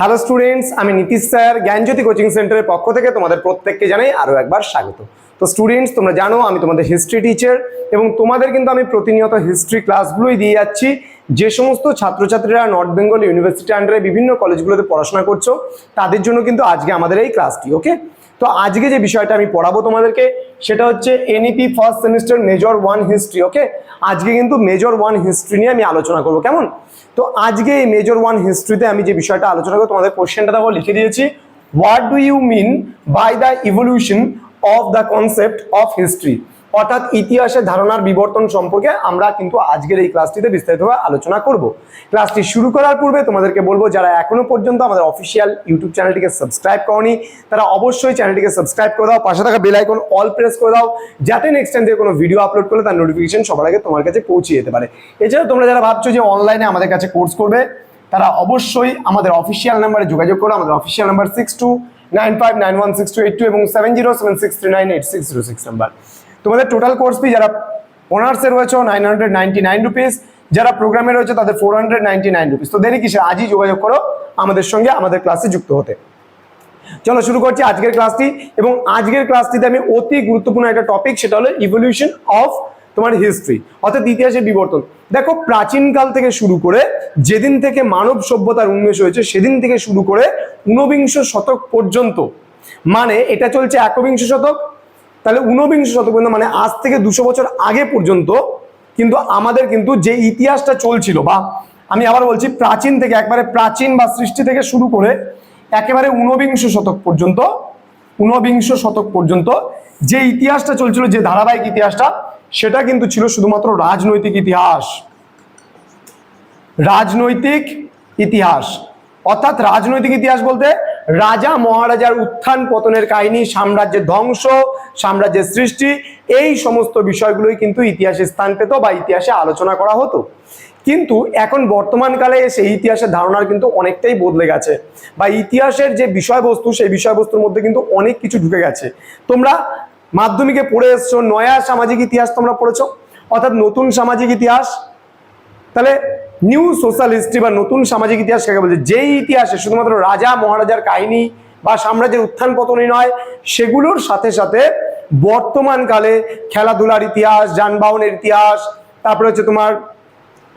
Hello students আমি Nitish sir, জ্ঞানজ্যোতি coaching সেন্টারের পক্ষ থেকে তোমাদের প্রত্যেককে জানাই আরও একবার স্বাগত। তো স্টুডেন্টস তোমরা জানো আমি তোমাদের হিস্ট্রি টিচার এবং তোমাদের কিন্তু আমি প্রতিনিয়ত হিস্ট্রি ক্লাসগুলোই দিয়ে যাচ্ছি। যে সমস্ত ছাত্রছাত্রীরা নর্থ বেঙ্গল ইউনিভার্সিটি আন্ডারে বিভিন্ন কলেজগুলোতে পড়াশোনা করছ, তাদের জন্য কিন্তু আজকে আমাদের এই ক্লাসটি ওকে তো আজকে যে বিষয়টা আমি পড়াবো তোমাদেরকে সেটা হচ্ছে NEP first semester major one history okay আজকে কিন্তু মেজর ওয়ান হিস্ট্রি নিয়ে আমি আলোচনা করব, কেমন? তো আজকে এই মেজর ওয়ান হিস্ট্রিতে আমি যে বিষয়টা আলোচনা করব, তোমাদের কোশ্চেনটা দেখো, লিখে দিয়েছি। What do you mean by the evolution of the concept of history অর্থাৎ ইতিহাসের ধারণার বিবর্তন সম্পর্কে আমরা কিন্তু আজকের এই ক্লাসটিতে বিস্তারিতভাবে আলোচনা করব। ক্লাসটি শুরু করার পূর্বে তোমাদেরকে বলব, যারা এখনও পর্যন্ত আমাদের অফিসিয়াল ইউটিউব চ্যানেলটিকে সাবস্ক্রাইব করনি, তারা অবশ্যই চ্যানেলটিকে সাবস্ক্রাইব করে দাও, পাশে থাকা বেল আইকন অল প্রেস করে দাও, যাতে নেক্সট টাইম থেকে কোনো ভিডিও আপলোড করলে তার নোটিফিকেশন সবার আগে তোমার কাছে পৌঁছে যেতে পারে। এছাড়াও তোমরা যারা ভাবছ যে অনলাইনে আমাদের কাছে কোর্স করবে, তারা অবশ্যই আমাদের অফিসিয়াল নাম্বারে যোগাযোগ করো, আমাদের official number six two nine five nine one six two eight two এবং seven zero seven six three nine eight six zero six number তোমাদের টোটাল কোর্স ফি যারা অনার্সে রয়েছে nine hundred ninety nine rupees যারা প্রোগ্রামে রয়েছে তাদের four hundred ninety nine rupees তো দেরি কিসে আজই যোগাযোগ করো আমাদের সঙ্গে, আমাদের ক্লাসে যুক্ত হতে। চলো শুরু করছি আজকের ক্লাসটি এবং আজকের ক্লাসটিতে আমি অতি গুরুত্বপূর্ণ একটা টপিক সেটা হলো ইভলিউশন অফ তোমার হিস্ট্রি অর্থাৎ ইতিহাসের বিবর্তন। দেখো, প্রাচীনকাল থেকে শুরু করে, যেদিন থেকে মানব সভ্যতার উন্মেষ হয়েছে, সেদিন থেকে শুরু করে ঊনবিংশ শতক পর্যন্ত মানে এটা চলছে একবিংশ শতক তাহলে ঊনবিংশ শতক পর্যন্ত মানে আজ থেকে দুশো বছর আগে পর্যন্ত কিন্তু আমাদের কিন্তু যে ইতিহাসটা চলছিল বা আমি আবার বলছি প্রাচীন থেকে, একবারে প্রাচীন বা সৃষ্টি থেকে শুরু করে একেবারে ঊনবিংশ শতক পর্যন্ত, ঊনবিংশ শতক পর্যন্ত যে ইতিহাসটা চলছিল, যে ধারাবাহিক ইতিহাসটা, সেটা কিন্তু ছিল শুধুমাত্র রাজনৈতিক ইতিহাস। রাজনৈতিক ইতিহাস। অর্থাৎ রাজনৈতিক ইতিহাস বলতে রাজা মহারাজার উত্থান পতনের কাহিনী, সাম্রাজ্যের ধ্বংস, সাম্রাজ্যের সৃষ্টি, এই সমস্ত বিষয়গুলোই কিন্তু ইতিহাসে স্থান পেত বা ইতিহাসে আলোচনা করা হতো। কিন্তু এখন বর্তমানকালে এসে ইতিহাসের ধারণার কিন্তু অনেকটাই বদলে গেছে বা ইতিহাসের যে বিষয়বস্তু, সেই বিষয়বস্তুর মধ্যে কিন্তু অনেক কিছু ঢুকে গেছে। তোমরা মাধ্যমিকে পড়ে এসছো, নয়া সামাজিক ইতিহাস তোমরা পড়েছো, অর্থাৎ নতুন সামাজিক ইতিহাস। তাহলে নিউ সোশ্যাল হিস্ট্রি বা নতুন সামাজিক ইতিহাস কাকে বলছে যেই ইতিহাসে শুধুমাত্র রাজা, মহারাজার কাহিনী বা সাম্রাজ্যের উত্থান পতনই নয়, সেগুলোর সাথে সাথে বর্তমানকালে খেলাধুলার ইতিহাস, যানবাহনের ইতিহাস, তারপরে হচ্ছে তোমার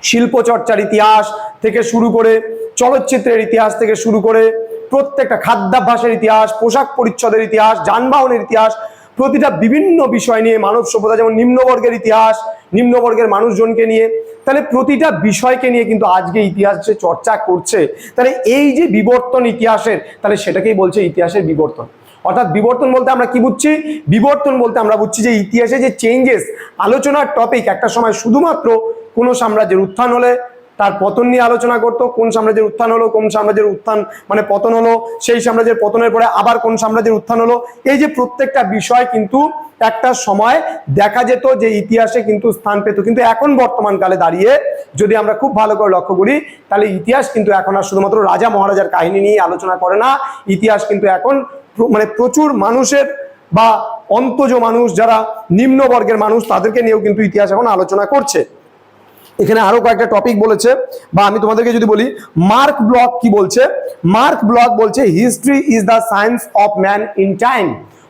শিল্প চর্চার ইতিহাস থেকে শুরু করে চলচ্চিত্রের ইতিহাস থেকে শুরু করে প্রত্যেকটা খাদ্যাভ্যাসের ইতিহাস, পোশাক পরিচ্ছদের ইতিহাস, যানবাহনের ইতিহাস, প্রতিটা বিভিন্ন বিষয় নিয়ে মানব সভ্যতা যেমন নিম্নবর্গের ইতিহাস, নিম্নবর্গের মানুষজনকে নিয়ে তাহলে প্রতিটা বিষয়কে নিয়ে কিন্তু আজকে ইতিহাস যে চর্চা করছে, তাহলে এই যে বিবর্তন ইতিহাসের, তাহলে সেটাকেই বলছে ইতিহাসের বিবর্তন। অর্থাৎ বিবর্তন বলতে আমরা কি বুঝছি? বিবর্তন বলতে আমরা বুঝছি যে ইতিহাসে যে চেঞ্জেস আলোচনার টপিক একটা সময় শুধুমাত্র কোনো সাম্রাজ্যের উত্থান হলে তার পতন নিয়ে আলোচনা করতো, কোন সাম্রাজ্যের উত্থান হলো, কোন সাম্রাজ্যের উত্থান মানে পতন হলো, সেই সাম্রাজ্যের পতনের পরে আবার কোন সাম্রাজ্যের উত্থান হলো। এই যে প্রত্যেকটা বিষয় কিন্তু একটা সময় দেখা যেত যে ইতিহাসে কিন্তু স্থান পেত। কিন্তু এখন বর্তমান কালে দাঁড়িয়ে যদি আমরা খুব ভালো করে লক্ষ্য করি, তাহলে ইতিহাস কিন্তু এখন আর শুধুমাত্র রাজা মহারাজার কাহিনী নিয়ে আলোচনা করে না। ইতিহাস কিন্তু এখন মানে প্রচুর মানুষের বা অন্তজ মানুষ যারা নিম্নবর্গের মানুষ, তাদেরকে নিয়েও কিন্তু ইতিহাস এখন আলোচনা করছে। এখানে আরও কয়েকটা টপিক বলেছে, বা আমি তোমাদেরকে যদি বলি মার্ক ব্লক কি বলছে? মার্ক ব্লক বলছে history is the science of man in time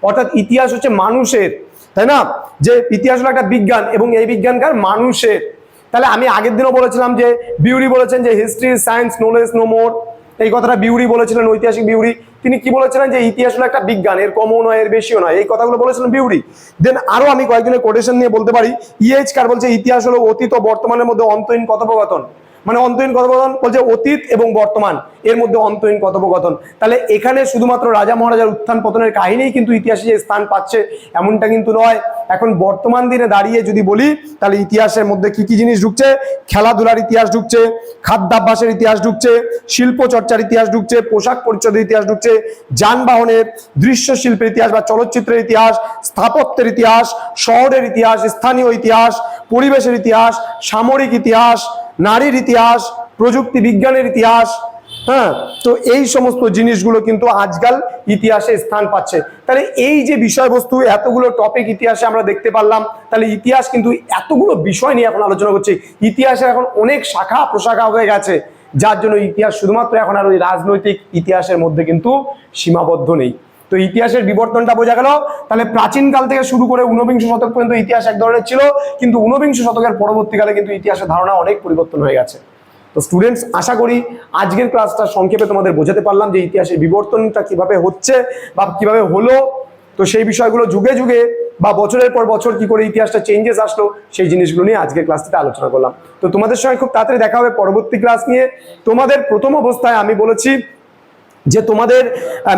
অর্থাৎ ইতিহাস হচ্ছে মানুষের, তাই না? যে ইতিহাস হলো একটা বিজ্ঞান, এবং এই বিজ্ঞানকার মানুষের। তাহলে আমি আগের দিনও বলেছিলাম যে, বিউরি বলেছেন যে history science no less no more এই কথাটা বিউরি বলেছিলেন, ঐতিহাসিক বিউরি। তিনি কি বলেছিলেন যে ইতিহাস হলো একটা বিজ্ঞান, এর কমও নয়, এর বেশিও নয়। এই কথাগুলো বলেছিলেন বিউরি। দেন আরও আমি কয়েকজনের কোটেশন নিয়ে বলতে পারি। ইএইচ কার বলছে, ইতিহাস হলো অতীত ও বর্তমানের মধ্যে অন্তহীন কথোপকথন। মানে অন্তহীন কথোপকথন বলছে অতীত এবং বর্তমান, এর মধ্যে অন্তহীন কথোপকথন। তাহলে এখানে শুধুমাত্র রাজা মহারাজার উত্থান পতনের কাহিনীই কিন্তু ইতিহাসে যে স্থান পাচ্ছে এমনটা কিন্তু নয়। এখন বর্তমান দিনে দাঁড়িয়ে যদি বলি, তাহলে ইতিহাসের মধ্যে কি কি জিনিস ঢুকছে? খেলাধুলার ইতিহাস ঢুকছে, খাদ্যাভ্যাসের ইতিহাস ঢুকছে, শিল্প চর্চার ইতিহাস ঢুকছে, পোশাক পরিচ্ছদের ইতিহাস ঢুকছে, যানবাহনের, দৃশ্য শিল্পের ইতিহাস বা চলচ্চিত্রের ইতিহাস, স্থাপত্যের ইতিহাস, শহরের ইতিহাস, স্থানীয় ইতিহাস, পরিবেশের ইতিহাস, সামরিক ইতিহাস নারীর ইতিহাস, প্রযুক্তি বিজ্ঞানের ইতিহাস হ্যাঁ? তো এই সমস্ত জিনিসগুলো কিন্তু আজকাল ইতিহাসে স্থান পাচ্ছে। তাহলে এই যে বিষয়বস্তু, এতগুলো টপিক ইতিহাসে আমরা দেখতে পারলাম, তাহলে ইতিহাস কিন্তু এতগুলো বিষয় নিয়ে এখন আলোচনা করছি। ইতিহাসের এখন অনেক শাখা প্রশাখা হয়ে গেছে, যার জন্য ইতিহাস শুধুমাত্র এখন আর ওই রাজনৈতিক ইতিহাসের মধ্যে কিন্তু সীমাবদ্ধ নেই। তো ইতিহাসের বিবর্তনটা বোঝা গেল। তাহলে প্রাচীনকাল থেকে শুরু করে ঊনবিংশ শতক পর্যন্ত ইতিহাস এক ধরনের ছিল, কিন্তু ঊনবিংশ শতকের পরবর্তীকালে কিন্তু ইতিহাসের ধারণা অনেক পরিবর্তন হয়ে গেছে। তো স্টুডেন্টস আশা করি আজকের ক্লাসটা সংক্ষেপে তোমাদের বোঝাতে পারলাম যে ইতিহাসের বিবর্তনটা কীভাবে হচ্ছে বা কীভাবে হলো। তো সেই বিষয়গুলো যুগে যুগে বা বছরের পর বছর কি করে ইতিহাসটা চেঞ্জেস আসলো, সেই জিনিসগুলো নিয়ে আজকের ক্লাসটিতে আলোচনা করলাম। তো তোমাদের সঙ্গে খুব তাড়াতাড়ি দেখা হবে পরবর্তী ক্লাস নিয়ে। তোমাদের প্রথম অবস্থায় আমি বলেছি যে তোমাদের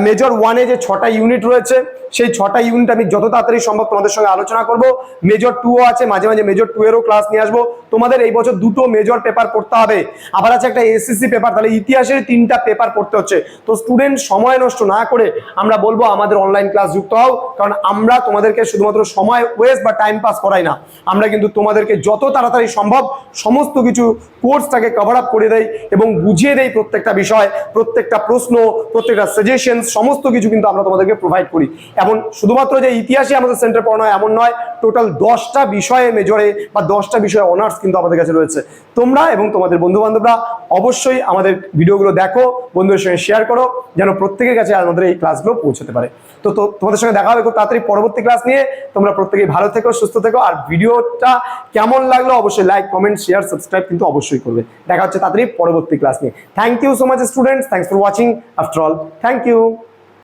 মেজর ওয়ানে যে ছটা ইউনিট রয়েছে, সেই ছটা ইউনিট আমি যত তাড়াতাড়ি সম্ভব তোমাদের সঙ্গে আলোচনা করব। মেজর টুও আছে, মাঝে মাঝে মেজর টু এরও ক্লাস নিয়ে আসব। তোমাদের এই বছর দুটো মেজর পেপার পড়তে হবে। আবার আছে একটা এসএসসি পেপার তাহলে ইতিহাসের তিনটা পেপার পড়তে হচ্ছে। তো স্টুডেন্ট সময় নষ্ট না করে আমরা বলব আমাদের অনলাইন ক্লাস যুক্ত হও, কারণ আমরা তোমাদেরকে শুধুমাত্র সময় ওয়েস্ট বা টাইম পাস করাই না। আমরা কিন্তু তোমাদেরকে যত তাড়াতাড়ি সম্ভব সমস্ত কিছু কোর্সটাকে কভার আপ করে দেয় এবং বুঝিয়ে দেয় প্রত্যেকটা বিষয়, প্রত্যেকটা প্রশ্ন, প্রত্যেকটা সাজেশন সমস্ত কিছু কিন্তু আমরা তোমাদেরকে প্রোভাইড করি। এমন শুধুমাত্র যে ইতিহাসে আমাদের সেন্টার পড়ানো হয়, এমন নয় টোটাল দশটা বিষয়ে মেজরে বা দশটা বিষয়ে অনার্স কিন্তু আমাদের কাছে রয়েছে। তোমরা এবং তোমাদের বন্ধু বান্ধবরা অবশ্যই আমাদের ভিডিওগুলো দেখো, বন্ধুদের সঙ্গে শেয়ার করো, যেন প্রত্যেকের কাছে আমাদের এই ক্লাসগুলো পৌঁছতে পারে। তো তোমাদের সঙ্গে দেখা হবে খুব তাড়াতাড়ি পরবর্তী ক্লাস নিয়ে। তোমরা প্রত্যেকেই ভালো থেকো, সুস্থ থেকো, আর ভিডিওটা কেমন লাগল অবশ্যই লাইক কমেন্ট শেয়ার সাবস্ক্রাইব কিন্তু অবশ্যই করবে। দেখা হচ্ছে তাড়াতাড়ি পরবর্তী ক্লাস নিয়ে। Thank you so much students thanks for watching after all thank you